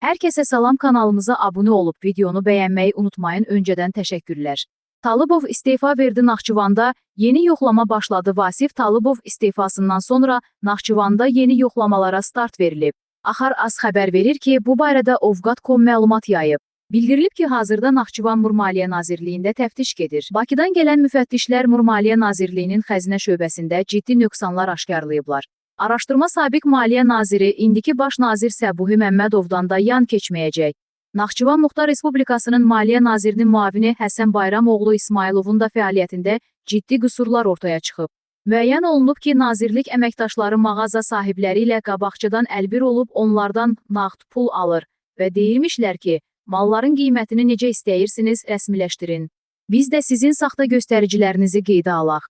Hər kəsə salam kanalımıza abunə olub videonu bəyənməyi unutmayın. Öncədən təşəkkürlər. Talıbov istefa verdi Naxçıvanda. Yeni yoxlama başladı. Vasif Talıbov istefasından sonra Naxçıvanda yeni yoxlamalara start verilib. Axar Az xəbər verir ki, bu barədə Ovqat.com məlumat yayıb. Bildirilib ki, hazırda Naxçıvan Murmaliyə Nazirliyində təftiş gedir. Bakıdan gələn müfəttişlər Murmaliyə Nazirliyinin xəzinə şöbəsində ciddi nöqsanlar aşkarlayıblar. Araşdırma sabiq Maliyyə Naziri, indiki Baş Nazir Səbuhi Məmmədovdan da yan keçməyəcək. Naxçıvan Muxtar Respublikasının Maliyyə Nazirinin müavini Həsən Bayramoğlu İsmayılovun da fəaliyyətində ciddi qüsurlar ortaya çıxıb. Müəyyən olunub ki, nazirlik əməkdaşları mağaza sahibləri ilə qabaqçıdan əlbir olub onlardan nağd pul alır və deyirmişlər ki, malların qiymətini necə istəyirsiniz rəsmiləşdirin. Biz də sizin saxta göstəricilərinizi qeydə alaq.